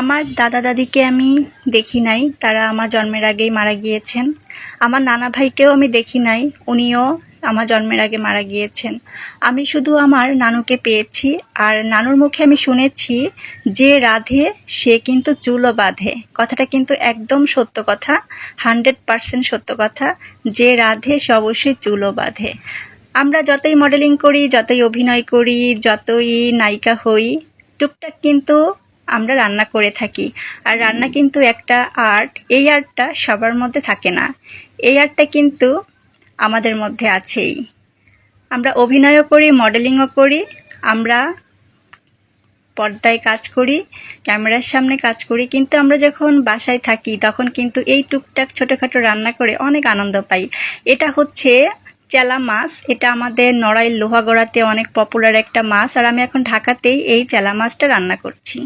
আমার দাদা দাদিকে আমি দেখি নাই, তারা আমার জন্মের আগেই মারা গিয়েছেন। আমার নানা ভাইকেও আমি দেখি নাই, উনিও আমার জন্মের আগে মারা গিয়েছেন। আমি শুধু আমার নানুকে পেয়েছি, আর নানুর মুখে আমি শুনেছি যে রাধে, সে কিন্তু চুলও বাঁধে। কথাটা কিন্তু একদম সত্য কথা, হান্ড্রেড পারসেন্ট সত্য কথা, যে রাধে, সে অবশ্যই চুলও বাঁধে। আমরা যতই মডেলিং করি, যতই অভিনয় করি, যতই নায়িকা হই, টুকটাক কিন্তু আমরা রান্না করে থাকি। আর রান্না কিন্তু একটা আর্ট এই আর্টটা সবার মধ্যে থাকে না। এই আর্টটা কিন্তু আমাদের মধ্যে আছেই। আমরা অভিনয়ও করি মডেলিংও করি, আমরা পর্দায় কাজ করি, ক্যামেরার সামনে কাজ করি, কিন্তু আমরা যখন বাসায় থাকি, তখন কিন্তু এই টুকটাক ছোটোখাটো রান্না করে অনেক আনন্দ পাই। এটা হচ্ছে চেলা মাছ, এটা আমাদের নড়াইল লোহাগড়াতে অনেক পপুলার একটা মাছ, আর আমি এখন ঢাকাতেই এই চেলা মাছটা রান্না করছি।